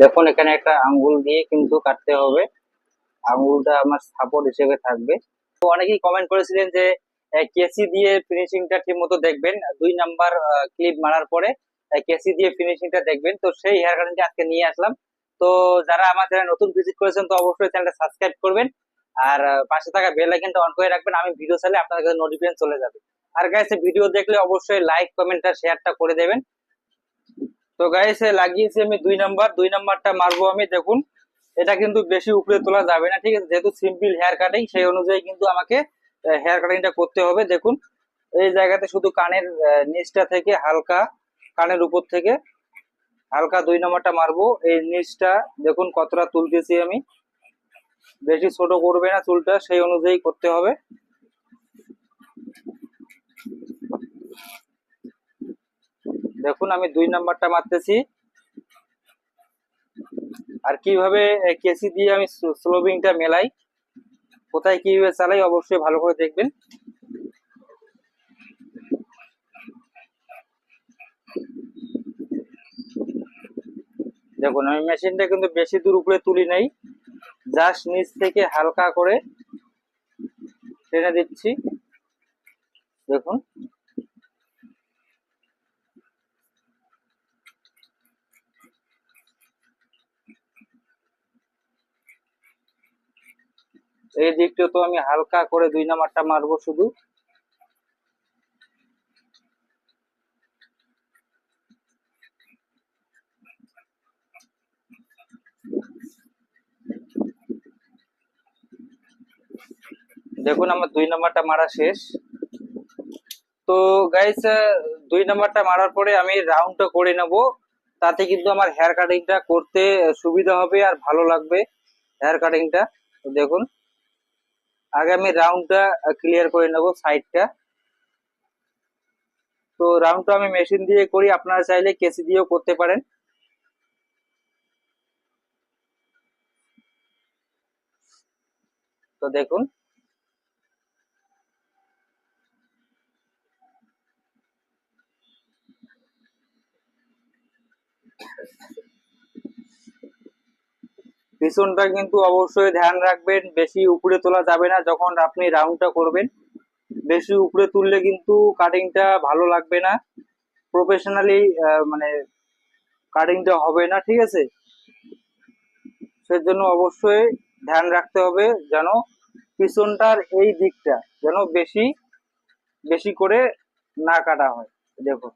দেখুন, এখানে একটা আঙ্গুল দিয়ে কিন্তু কাটতে হবে। আঙ্গুলটা আমার সাপোর্ট হিসেবে থাকবে। তো অনেকেই কমেন্ট করেছিলেন যে কেসি দিয়ে ফিনিশিংটা ঠিক মতো দেখবেন। দুই নাম্বার ক্লিপ মারার পরে কেসি দিয়ে ফিনিশিংটা দেখবেন। তো সেই হেয়ার কাটিংটা আজকে নিয়ে আসলাম। তো যারা আমার চ্যানেল নতুন ভিজিট করেছেন, তো অবশ্যই চ্যানেলটা সাবস্ক্রাইব করবেন। আর পাশে থাকা বেল আইকনটা অন করে রাখবেন। আমি ভিডিও চাইলে আপনাদের কাছে নোটিফিকেশন চলে যাবে। আর গাইস ভিডিও দেখলে অবশ্যই লাইক কমেন্ট আর শেয়ারটা করে দেবেন। তো গাইস লাগিয়েছি আমি দুই নাম্বার দুই নাম্বারটা মারবো আমি, দেখুন। এটা কিন্তু বেশি উপরে তোলা যাবে না, ঠিক আছে? যেহেতু সিম্পল হেয়ার কাটিং সেই অনুযায়ী কিন্তু আমাকে হেয়ার কাটিংটা করতে হবে, দেখুন। এই জায়গাতে শুধু কানের নিচটা থেকে হালকা, কানের উপর থেকে হালকা দুই নাম্বারটা মারবো। এই নিচটা, দেখুন কতটা তুলতেছি আমি। বেশি ছোট করবে না চুলটা, সেই অনুযায়ী করতে হবে। দেখুন, আমি দুই নাম্বারটা মারতেছি। আর কীভাবে কেসি দিয়ে আমি স্লোবিংটা মেলাই, কোথায় কীভাবে চালাই, অবশ্যই ভালো করে দেখবেন। দেখুন, আমি মেশিনটা কিন্তু বেশি দূর উপরে তুলি নাই, জাস্ট নিচ থেকে হালকা করে টেনে দিচ্ছি। দেখুন। এই দিকটা তো আমি হালকা করে দুই নাম্বারটা মারবো শুধু। দেখুন, আমার দুই নাম্বারটা মারা শেষ। তো গাইস দুই নাম্বারটা মারার পরে আমি রাউন্ডটা করে নেব। তাতে কিন্তু আমার হেয়ার কাটিংটা করতে সুবিধা হবে আর ভালো লাগবে হেয়ার কাটিংটা দেখুন। আগে আমি রাউন্ডটা ক্লিয়ার করে নেব সাইডটা তো রাউন্ডটা আমি মেশিন দিয়ে করি, আপনারা চাইলে কেসি দিয়েও করতে পারেন। তো দেখুন। পিছনটা কিন্তু অবশ্যই ধ্যান রাখবেন, বেশি উপরে তোলা যাবে না যখন আপনি রাউন্ডটা করবেন। বেশি উপরে তুললে কিন্তু কাটিংটা ভালো লাগবে না। প্রফেশনালি মানে কাটিংটা হবে না, ঠিক আছে? সেজন্য অবশ্যই ধ্যান রাখতে হবে যেন পিছনটার এই দিকটা যেন বেশি বেশি করে না কাটা হয়। দেখো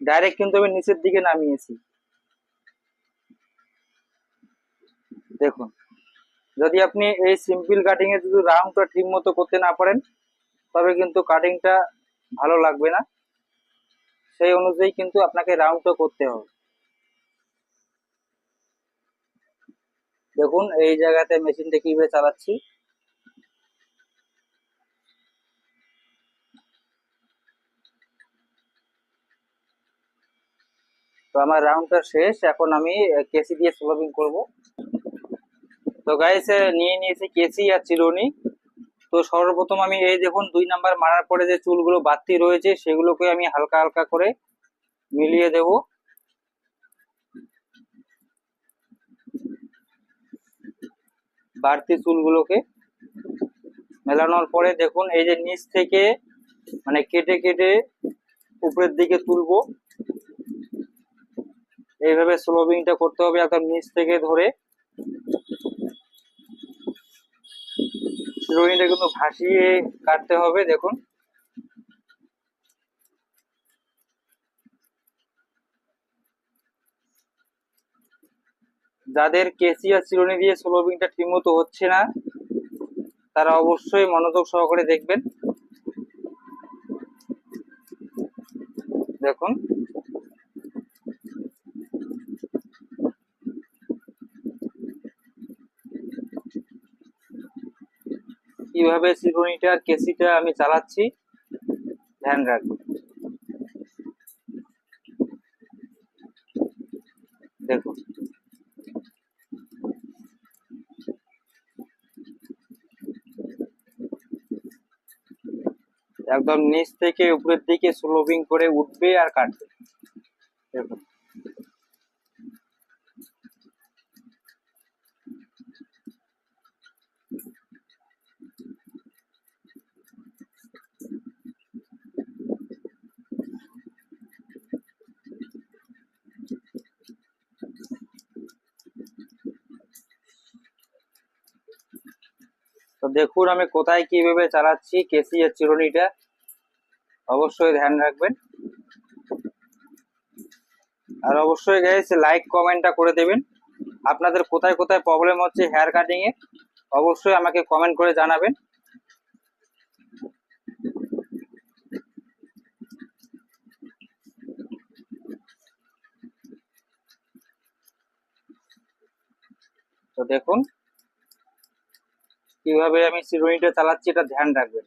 ডাইরেক্ট কিন্তু আমি নিচের দিকে নামিয়েছি। দেখুন, যদি আপনি এই সিম্পল কাটিং এ যদি রাউন্ডটা ঠিক মতো করতে না পারেন, তবে কিন্তু কাটিংটা ভালো লাগবে না। সেই অনুযায়ী কিন্তু আপনাকে রাউন্ডটা করতে হবে। দেখুন, এই জায়গাতে মেশিনটা কীভাবে চালাচ্ছি। তো আমার রাউন্ডটা শেষ। এখন আমি কেসি দিয়ে স্লোবিং করব। তো গাইস নিয়ে নিয়েছি কেসি আর চিরুনি তো সর্বপ্রথম আমি এই দেখুন, দুই নাম্বার মারার পরে যে চুলগুলো বাড়তি রয়েছে, সেগুলোকে আমি হালকা হালকা করে মিলিয়ে দেব। বাড়তি চুলগুলোকে মেলানোর পরে দেখুন, এই যে নিচ থেকে মানে কেটে কেটে উপরের দিকে তুলবো। এইভাবে স্লোবিংটা করতে হবে একদম নিচ থেকে ধরে। রোহিণীটা কিন্তু ভাসিয়ে কাটতে হবে, দেখুন। যাদের কেসি আর চিরুনি দিয়ে স্লোবিংটা ঠিকমতো হচ্ছে না, তারা অবশ্যই মনোযোগ সহকারে দেখবেন। দেখুন। কীভাবে চিরুনিটা আর কেসিটা আমি চালাচ্ছি? ধ্যান রাখব। দেখুন। একদম নিচ থেকে উপরের দিকে স্লোবিং করে উঠবে আর কাটবে। দেখুন। দেখুন আমি কোথায় কীভাবে চালাচ্ছি, কেসি এর চিরুনিটা। অবশ্যই ধ্যান রাখবেন। আর অবশ্যই গাইস লাইক কমেন্টটা করে দেবেন। আপনাদের কোথায় কোথায় প্রবলেম হচ্ছে হেয়ার কাটিং এ, অবশ্যই আমাকে কমেন্ট করে জানাবেন। তো দেখুন কীভাবে আমি চিরুনিটা চালাচ্ছি এটা ধ্যান রাখবেন।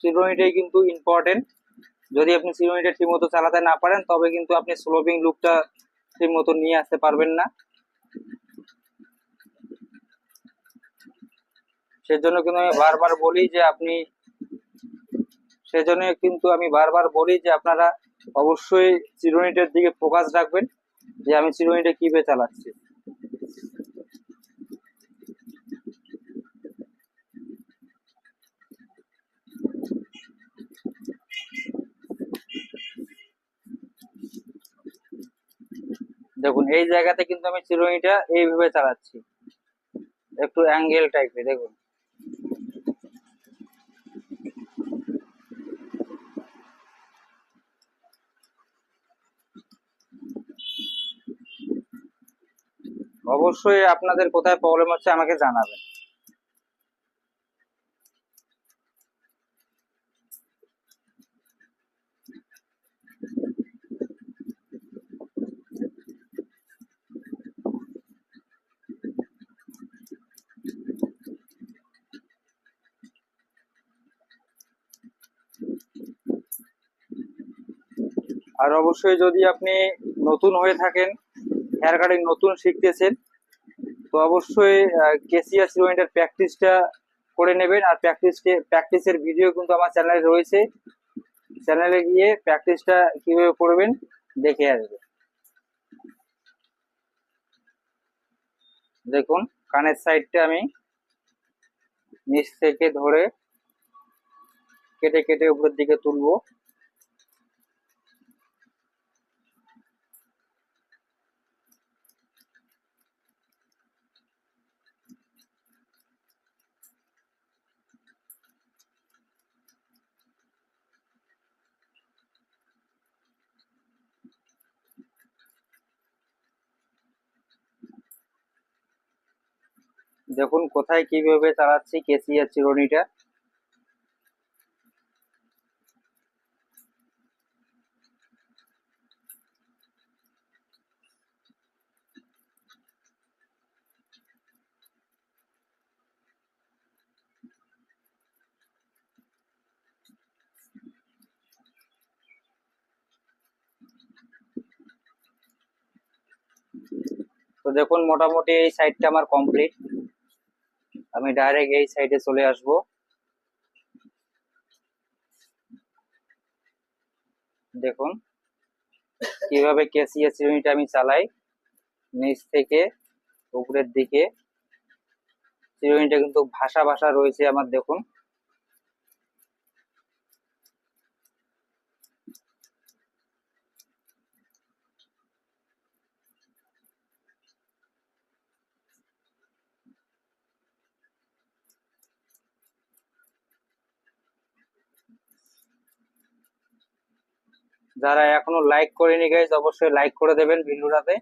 চিরুনিটাই কিন্তু ইম্পর্টেন্ট যদি আপনি চিরুনিটা ঠিক মতো চালাতে না পারেন, তবে কিন্তু আপনি স্লোপিং লুকটা ঠিক মতো নিয়ে আসতে পারবেন না। সেজন্য কিন্তু আমি বারবার বলি যে আপনি, সেজন্য কিন্তু আমি বারবার বলি যে আপনারা অবশ্যই চিরুনিটার দিকে ফোকাস রাখবেন যে আমি চিরুনিটা কীভাবে চালাচ্ছি। দেখুন, এই জায়গাতে কিন্তু আমি চিরুনিটা এইভাবে চালাচ্ছি। একটু অ্যাঙ্গেল টাইপের দেখুন। অবশ্যই আপনাদের কোথায় প্রবলেম হচ্ছে আমাকে জানাবেন। আর অবশ্যই যদি আপনি নতুন হয়ে থাকেন হেয়ার কাটিং নতুন শিখতেছেন, তো অবশ্যই কেসিয়া সিরোইনটার প্র্যাকটিসটা করে নেবেন। আর প্র্যাকটিসকে প্র্যাকটিসের ভিডিও কিন্তু আমার চ্যানেলে রয়েছে। চ্যানেলে গিয়ে প্র্যাকটিসটা কীভাবে করবেন, দেখে আসবে। দেখুন, কানের সাইডটা আমি নিচ থেকে ধরে কেটে কেটে উপরের দিকে তুলবো। দেখুন কোথায় কীভাবে চালাচ্ছি কেসিয়া চিরুনিটা তো দেখুন মোটামুটি এই সাইডটা আমার কমপ্লিট। আমি ডাইরেক্ট এই সাইডে চলে আসব। দেখুন, কীভাবে কেসিএস ইউনিট আমি চালাই। নিচ থেকে উপরের দিকে। চিরুনিটা কিন্তু ভাষা ভাষা রয়েছে আমার, দেখুন। যারা এখনও লাইক করেনি গাইজ অবশ্যই লাইক করে দেবেন ভিডিওটাতে।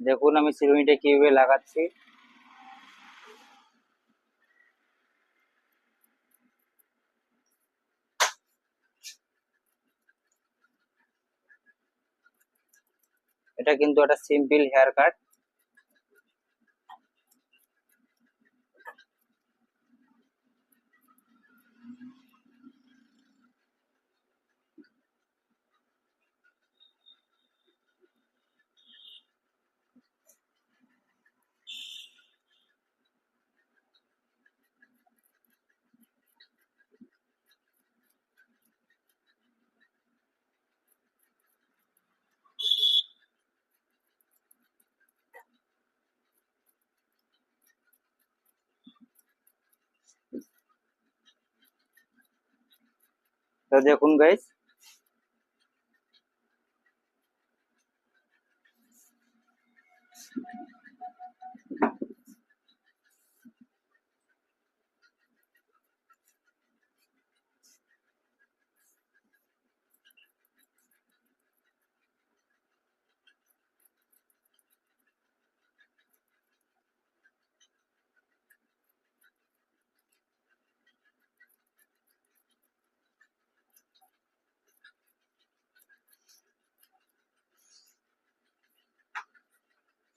দেখুন আমি চিরুনিটা কীভাবে লাগাচ্ছি। এটা কিন্তু একটা সিম্পল হেয়ার কাট তো দেখুন গাইস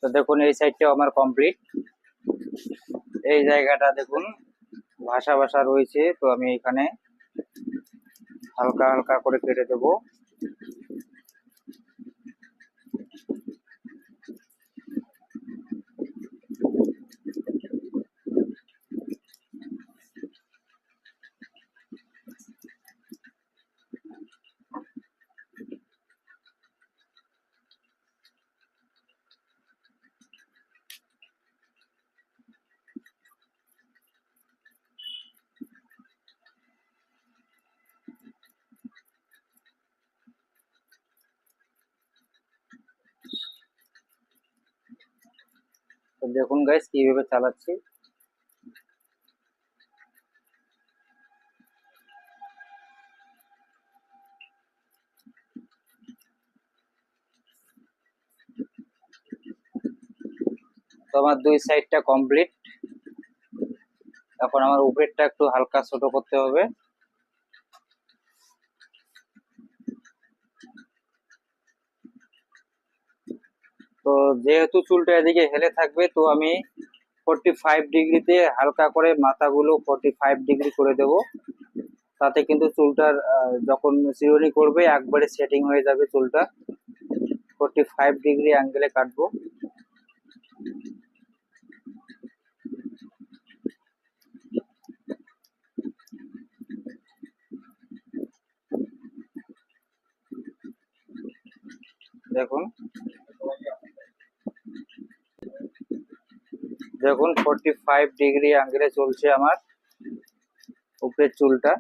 তো দেখুন, এই সাইডটাও আমার কমপ্লিট এই জায়গাটা দেখুন ভাষা ভাষা রয়েছে, তো আমি এখানে হালকা হালকা করে কেটে দেব। তো দেখুন গাইস কীভাবে চালাচ্ছি। তো আমার দুই সাইডটা কমপ্লিট এখন আমার উপরেরটা একটু হালকা ছোট করতে হবে তো যেহেতু চুলটা এদিকে হেলে থাকবে, তো আমি ফোরটি ফাইভ ডিগ্রিতে হালকা করে মাথাগুলো ফোরটি ফাইভ ডিগ্রি করে দেব। তাতে কিন্তু চুলটার যখন চিরুনি করবে, একবারে সেটিং হয়ে যাবে চুলটা। ফোরটি ফাইভ ডিগ্রি অ্যাঙ্গেলে কাটবো। দেখুন। দেখুন ফোরটি ফাইভ ডিগ্রি অ্যাঙ্গেলে চলছে আমার উপরের চুলটা।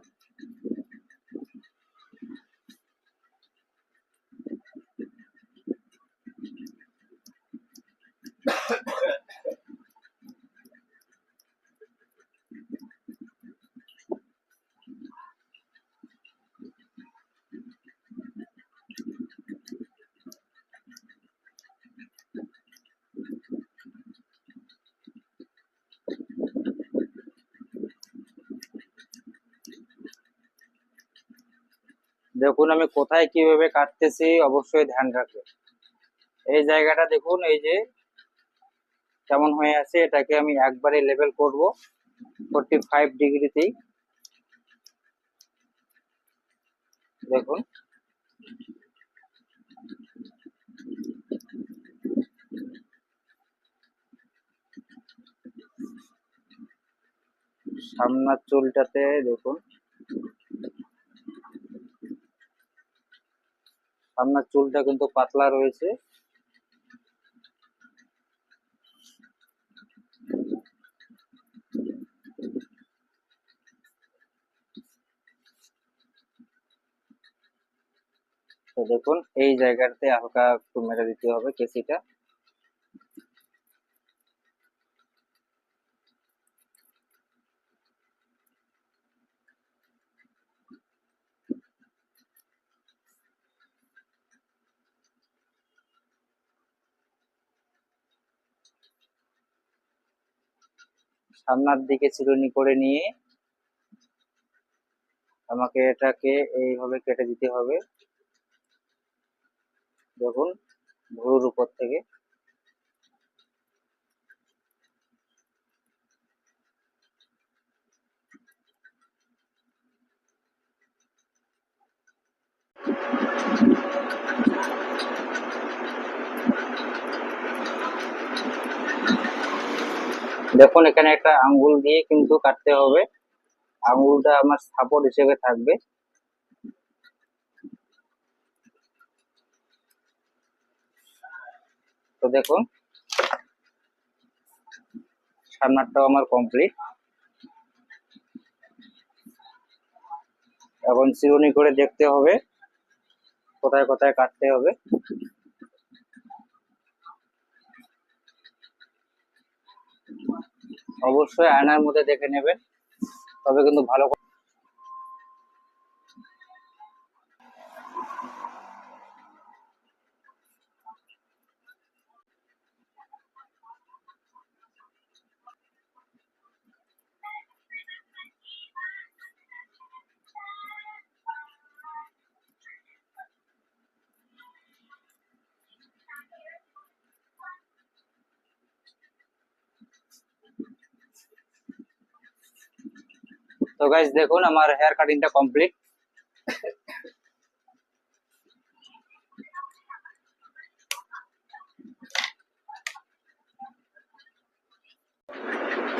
দেখুন আমি কোথায় কীভাবে কাটতেছি, অবশ্যই ধ্যান রাখবেন। এই জায়গাটা দেখুন, এই যে কেমন হয়ে আছে, এটাকে আমি একবারে লেভেল করব ফোরটি ফাইভ ডিগ্রিতেই দেখুন। সামনের চুলটাতে দেখুন। সামনের চুলটা কিন্তু পাতলা রয়েছে। তো দেখুন, এই জায়গাতে হালকা একটু মেরে দিতে হবে কেসিটা। সামনের দিকে চিরুনি করে নিয়ে আমাকে এটাকে এইভাবে কেটে দিতে হবে। দেখুন, ভুরুর উপর থেকে। দেখুন, এখানে একটা আঙ্গুল দিয়ে কিন্তু কাটতে হবে। আঙ্গুলটা আমার সাপোর্ট হিসেবে থাকবে। তো দেখুন, সামনারটাও আমার কমপ্লিট এখন চিরুনি করে দেখতে হবে, কোথায় কোথায় কাটতে হবে। অবশ্যই আয়নার মধ্যে দেখে নেবেন। তবে কিন্তু ভালো তো গাইজ দেখুন, আমার হেয়ার কাটিংটা কমপ্লিট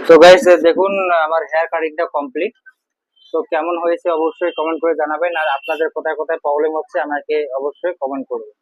তো গাইজ দেখুন, আমার হেয়ার কাটিংটা কমপ্লিট তো কেমন হয়েছে অবশ্যই কমেন্ট করে জানাবেন। আর আপনাদের কোথায় কোথায় প্রবলেম হচ্ছে, আমাকে অবশ্যই কমেন্ট করবেন।